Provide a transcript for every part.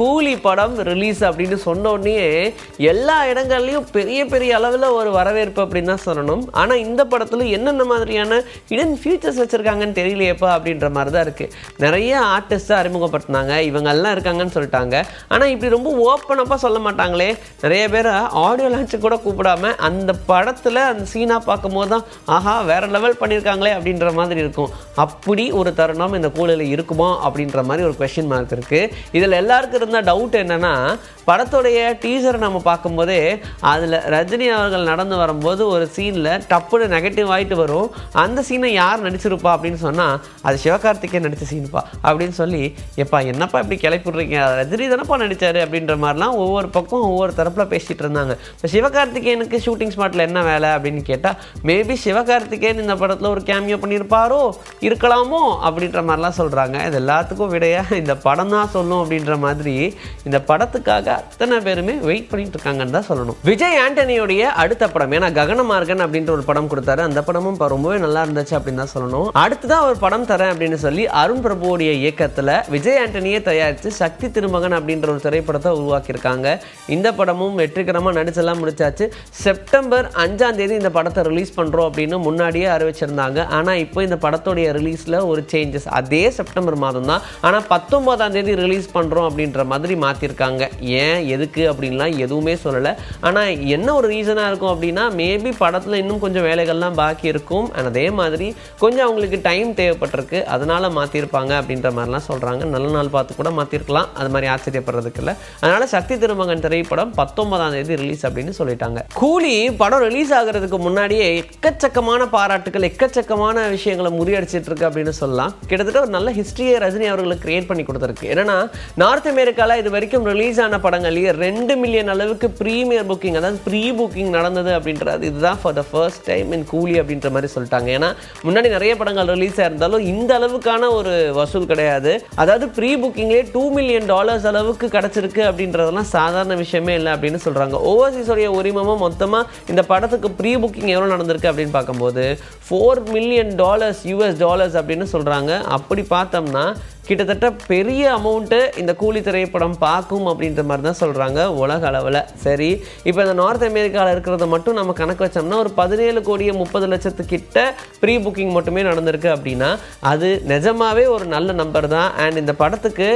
கூலி படம் ரிலீஸ் அப்படின்னு சொன்னோடனே எல்லா இடங்கள்லையும் பெரிய பெரிய அளவில் ஒரு வரவேற்பு அப்படின்னு தான் சொல்லணும். ஆனால் இந்த படத்தில் என்னென்ன மாதிரியான இடன் ஃபியூச்சர்ஸ் வச்சுருக்காங்கன்னு தெரியலையேப்பா அப்படின்ற மாதிரி தான் இருக்குது நிறைய ஆர்டிஸ்ட்டை அறிமுகப்படுத்தினாங்க. இவங்கெல்லாம் இருக்காங்கன்னு சொல்லிட்டாங்க. ஆனால் இப்படி ரொம்ப ஓப்பனப்பாக சொல்ல மாட்டாங்களே. நிறைய பேர் ஆடியோ லான்ச்சு கூட கூப்பிடாம அந்த படத்தில் அந்த சீனாக பார்க்கும்போது தான் ஆஹா வேறு லெவல் பண்ணியிருக்காங்களே அப்படின்ற மாதிரி இருக்கும். அப்படி ஒரு தருணம் இந்த கூலையில் இருக்குமா அப்படின்ற மாதிரி ஒரு கொஷின் மார்க் இருக்குது இதில் எல்லாருக்கும் இருந்த டவுட் என்னன்னா படத்துடைய டீசரை நம்ம பார்க்கும்போதே அதில் ரஜினி அவர்கள் நடந்து வரும்போது ஒரு சீனில் டப்புன்னு நெகட்டிவ் ஆகிட்டு வரும். அந்த சீனை யார் நடிச்சிருப்பா அப்படின்னு சொன்னால் அது சிவகார்த்திகேயன் நடித்த சீனுப்பா அப்படின்னு சொல்லி எப்பா என்னப்பா இப்படி கிளப்பிடுறீங்க? ரஜினி தானப்பா நடித்தார் அப்படின்ற மாதிரிலாம் ஒவ்வொரு பக்கம் ஒவ்வொரு தரப்பில் பேசிகிட்டு இருந்தாங்க. இப்போ சிவகார்த்திகேயனுக்கு ஷூட்டிங் ஸ்பாட்டில் என்ன வேலை அப்படின்னு கேட்டால் மேபி சிவகார்த்திகேயன் இந்த படத்தில் ஒரு கேமியோ பண்ணியிருப்பாரோ? இருக்கலாமோ? அப்படின்ற மாதிரிலாம் சொல்கிறாங்க இது எல்லாத்துக்கும் விடையாக இந்த படம் தான் சொல்லும் அப்படின்ற மாதிரி இந்த படத்துக்காக அத்தனை பேருமே வெயிட் பண்ணிட்டு இருக்காங்கன்னு தான் சொல்லணும். விஜய் ஆண்டனியோடைய அடுத்த படம் ஏன்னா ககனமார்கன் அப்படின்ற ஒரு படம் கொடுத்தாரு. அந்த படமும் ரொம்பவே நல்லா இருந்துச்சு அப்படின்னு தான் சொல்லணும். அடுத்ததான் ஒரு படம் தரேன் அப்படின்னு சொல்லி அருண் பிரபுவோடைய இயக்கத்தில் விஜய் ஆண்டனியே தயாரித்து சக்தி திருமகன் அப்படின்ற ஒரு திரைப்படத்தை உருவாக்கியிருக்காங்க. இந்த படமும் வெற்றிகரமாக நடிச்செல்லாம் முடிச்சாச்சு. செப்டம்பர் அஞ்சாம் தேதி இந்த படத்தை ரிலீஸ் பண்ணுறோம் அப்படின்னு முன்னாடியே அறிவிச்சிருந்தாங்க. ஆனால் இப்போ இந்த படத்துடைய ரிலீஸில் ஒரு சேஞ்சஸ் அதே செப்டம்பர் மாதம் தான் ஆனால் பத்தொன்பதாம் தேதி ரிலீஸ் பண்ணுறோம் அப்படின்ற மாதிரி மாற்றிருக்காங்க ஏன் எதுக்கு அப்படின்லாம் எதுவுமே சொல்லலை. ஆனால் என்ன ஒரு ரீசனாக இருக்கும் அப்படின்னா மேபி படத்தில் இன்னும் கொஞ்சம் வேலைகள்லாம் பாக்கி இருக்கும். அண்ட் அதே மாதிரி கொஞ்சம் அவங்களுக்கு டைம் தேவைப்பட்டிருக்கு. அதனால் மாற்றிருப்பாங்க அப்படின்ற மாதிரிலாம் சொல்கிறாங்க நல்ல நாள் பார்த்து கூட மாற்றிருக்கலாம் அது மாதிரி ஆச்சரியப்படுறதுக்கு இல்லை. அதனால் சக்தி திருமகன் திரைப்படம் பத்தொன்பதாம் தேதி ரிலீஸ் அப்படின்னு சொல்லிட்டாங்க. கூலி படம் ரிலீஸ் ஆகிறதுக்கு முன்னாடியே எக்கச்சக்கமான பாராட்டுகள் எக்கச்சக்கமான விஷயங்களை முறியடிச்சிட்டு இருக்கு அப்படின்னு சொல்லலாம். கிட்டத்தட்ட ஒரு நல்ல ஹிஸ்டரியை ரஜினி அவர்களுக்கு கிரியேட் பண்ணி கொடுத்துருக்கு. என்னன்னா நார்த் அமெரிக்காவில் இது வரைக்கும் ரிலீஸ் ஆன படங்கள்லேயே ரெண்டு மில்லியன் அளவுக்கு ப்ரீமியர் புக்கிங் அதாவது ப்ரீ புக்கிங் நடந்தது அப்படின்றது. இதுதான் for the first time in Coolie அப்படின்ற மாதிரி சொல்லிட்டாங்க. ஏன்னா முன்னாடி நிறைய படங்கள் ரிலீஸ் ஆயிருந்தாலும் இந்த அளவுக்கான ஒரு வசூல் கிடையாது. அதாவது ப்ரீ புக்கிங்லேயே டூ மில்லியன் டாலர்ஸ் அளவுக்கு கிடச்சிருக்கு அப்படின்றதெல்லாம் சாதாரண விஷயமே இல்லை அப்படின்னு சொல்கிறாங்க ஓவர்சீஸோடைய உரிமமும் மொத்தமாக இந்த படத்துக்கு ப்ரீ புக்கிங் எவ்வளோ நடந்திருக்கு அப்படின்னு பார்க்கும்போது four million dollars US dollars அப்படின்னு சொல்கிறாங்க அப்படி பார்த்தோம்னா கிட்டத்தட்ட பெரிய அமௌண்ட்டு இந்த கூலி திரைப்படம் பார்க்கும் அப்படின்ற மாதிரி தான் சொல்கிறாங்க உலக அளவில். சரி இப்போ இந்த நார்த் அமெரிக்காவில் இருக்கிறத மட்டும் நம்ம கணக்கு வச்சோம்னா ஒரு பதினேழு கோடியே முப்பது லட்சத்துக்கிட்ட ப்ரீ புக்கிங் மட்டுமே நடந்திருக்கு அப்படின்னா அது நிஜமாவே ஒரு நல்ல நம்பர் தான். அண்ட் இந்த படத்துக்கு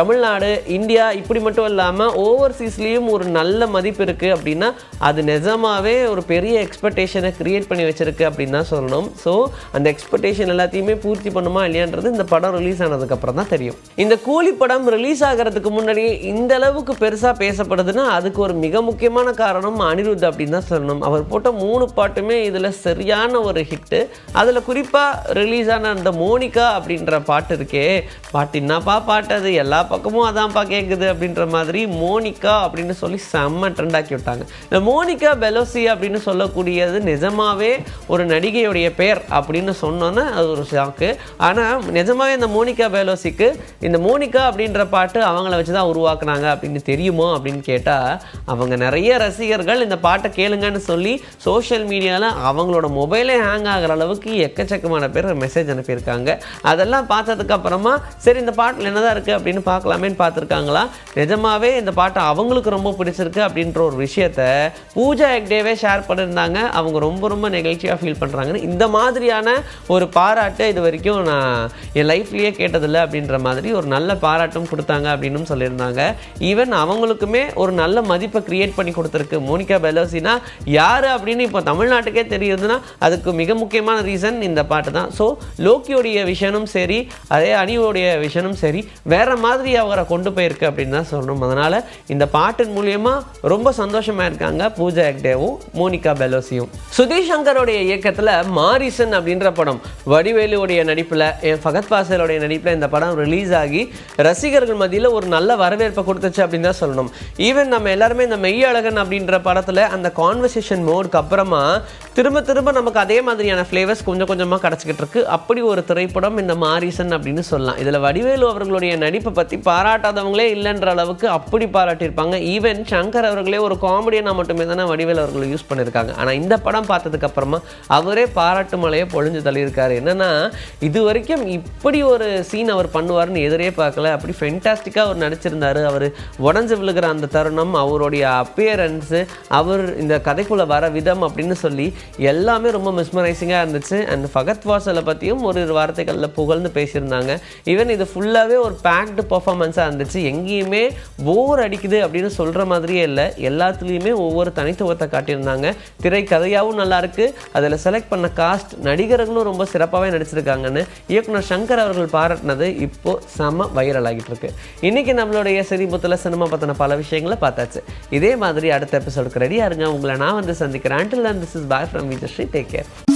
தமிழ்நாடு இந்தியா இப்படி மட்டும் இல்லாமல் ஓவர்சீஸ்லேயும் ஒரு நல்ல மதிப்பு இருக்குது அப்படின்னா அது நிஜமாவே ஒரு பெரிய எக்ஸ்பெக்டேஷனை கிரியேட் பண்ணி வச்சிருக்கு அப்படின்னு தான் சொல்லணும். ஸோ அந்த எக்ஸ்பெக்டேஷன் எல்லாத்தையுமே பூர்த்தி பண்ணுமா இல்லையான்றது இந்த படம் ரிலீஸ் ஆனதுக்கப்புறம் தான் தெரியும். இந்த கூலி படம் ரிலீஸ் ஆகிறதுக்கு முன்னாடி இந்த அளவுக்கு பெருசாக பேசப்படுதுன்னா அதுக்கு ஒரு மிக முக்கியமான காரணம் அனிருத் அப்படின்னு தான் சொல்லணும். அவர் போட்ட மூணு பாட்டுமே இதில் சரியான ஒரு ஹிட்டு அதில் குறிப்பாக ரிலீஸ் ஆன அந்த மோனிகா அப்படின்ற பாட்டு இருக்கே. பாட்டு என்னப்பா பாட்டு அது? எல்லா பக்கமும் அதான்ப்பா கேட்குது அப்படின்ற மாதிரி மோனிகா அப்படின்னு சொல்லி செம்ம ட்ரெண்ட் ஆக்கி விட்டாங்க. இந்த மோனிகா பெலோசி அப்படின்னு சொல்லக்கூடியது நிஜமாவே ஒரு நடிகையுடைய பெயர் அப்படின்னு சொன்னோன்னே அது ஒரு ஷாக்கு ஆனால் நிஜமாவே இந்த மோனிகா பெலோசிக்கு இந்த மோனிகா அப்படின்ற பாட்டு அவங்கள வச்சு தான் உருவாக்குனாங்க அப்படின்னு தெரியுமோ அப்படின்னு கேட்டால் அவங்க நிறைய ரசிகர்கள் இந்த பாட்டை கேளுங்கன்னு சொல்லி சோஷியல் மீடியாவில் அவங்களோட மொபைலே ஹேங் ஆகிற அளவுக்கு எக்கச்சக்கமான பேர் மெசேஜ் அனுப்பியிருக்காங்க. அதெல்லாம் பார்த்ததுக்கு அப்புறமா சரி இந்த பாட்டில் என்னதான் இருக்குது அப்படின்னு பார்க்கலாமேன்னு பார்த்துருக்காங்களா? நிஜமாவே இந்த பாட்டு அவங்களுக்கு ரொம்ப பிடிச்சிருக்கு அப்படின்ற ஒரு விஷயத்த பூஜா ஹெக்டேவே ஷேர் பண்ணியிருந்தாங்க. அவங்க ரொம்ப ரொம்ப நெகிழ்ச்சியாக ஃபீல் பண்ணுறாங்கன்னு இந்த மாதிரியான ஒரு பாராட்டு இது வரைக்கும் நான் என் லைஃப்லேயே கேட்டதில்லை அப்படின்ற மாதிரி ஒரு நல்ல பாராட்டும் கொடுத்தாங்க அப்படின்னு சொல்லியிருந்தாங்க. ஈவன் அவங்களுக்குமே ஒரு நல்ல மதிப்பை கிரியேட் பண்ணி கொடுத்துருக்கு. மோனிகா பெலோசினா யார் அப்படின்னு இப்போ தமிழ்நாட்டுக்கே தெரியுதுன்னா அதுக்கு மிக முக்கியமான ரீசன் இந்த பாட்டு தான். ஸோ லோக்கியோடைய விஷனும் சரி அதே அணியோடைய விஷனும் சரி வேற மாதிரி அவரை கொண்டு போயிருக்கு அப்படின்னு தான் சொல்லணும். அதனால் இந்த பாட்டின் மூலியமா ரொம்ப சந்தோஷமாக இருக்காங்க பூஜா ஹெக்டேவும் மோனிகா பெலோசியும். சுதீஷ் சங்கரோடைய இயக்கத்தில் மாரிசன் அப்படின்ற படம் வடிவேலுடைய நடிப்பில் என் ஃபகத் பாசலுடைய நடிப்பில் இந்த படம் படம் ரிலீஸ் ஆகி ரசிகர்கள் மத்தியில் ஒரு நல்ல வரவேற்பை கொடுத்துச்சு அப்படின்னு தான் சொல்லணும். ஈவன் நம்ம எல்லாருமே இந்த மெய் அழகன் அப்படின்ற படத்தில் அந்த கான்வர்சேஷன் மோடுக்கு அப்புறமா திரும்ப திரும்ப நமக்கு அதே மாதிரியான ஃப்ளேவர்ஸ் கொஞ்சம் கொஞ்சமாக கிடச்சிக்கிட்டு இருக்கு. அப்படி ஒரு திரைப்படம் இந்த மாரிசன் அப்படின்னு சொல்லலாம். இதில் வடிவேலு அவர்களுடைய நடிப்பை பற்றி பாராட்டாதவங்களே இல்லைன்ற அளவுக்கு அப்படி பாராட்டியிருப்பாங்க. ஈவன் சங்கர் அவர்களே ஒரு காமெடியனாக மட்டுமே தானே வடிவேலு அவர்கள் யூஸ் பண்ணியிருக்காங்க. ஆனால் இந்த படம் பார்த்ததுக்கப்புறமா அவரே பாராட்டு மலையை பொழிஞ்சு தள்ளியிருக்காரு. என்னென்னா இது வரைக்கும் இப்படி ஒரு சீன் அவர் அவர் பண்ணுவார்னு எதிரே பார்க்கல. அப்படி ஃபென்டாஸ்டிக்காக அவர் நடிச்சிருந்தார். அவர் உடஞ்சு விழுகிற அந்த தருணம் அவருடைய அப்பியரன்ஸு அவர் இந்த கதைக்குள்ளே வர விதம் அப்படின்னு சொல்லி எல்லாமே ரொம்ப மிஸ்மரைசிங்காக இருந்துச்சு. அண்ட் ஃபகத் வாசலை பற்றியும் ஒரு வார்த்தைகளில் புகழ்ந்து பேசியிருந்தாங்க. ஈவன் இது ஃபுல்லாகவே ஒரு பேக்டு பர்ஃபாமன்ஸாக இருந்துச்சு. எங்கேயுமே போர் அடிக்குது அப்படின்னு சொல்கிற மாதிரியே இல்லை. எல்லாத்துலேயுமே ஒவ்வொரு தனித்துவத்தை காட்டியிருந்தாங்க. திரைக்கதையாகவும் நல்லாயிருக்கு அதில் செலக்ட் பண்ண காஸ்ட் நடிகர்களும் ரொம்ப சிறப்பாகவே நடிச்சிருக்காங்கன்னு இயக்குனர் சங்கர் அவர்கள் பாராட்டினது. இப்போ செம வைரல் ஆகிட்டு இருக்கு இன்னைக்கு நம்மளுடைய சிறிபுத்தில் சினிமா பற்றின பல விஷயங்களை பார்த்தாச்சு. இதே மாதிரி அடுத்த எபிசோடுக்கு ரெடியாக இருங்க. உங்களை நான் வந்து சந்திக்கிறேன். Until this is bye from Vijayasri take care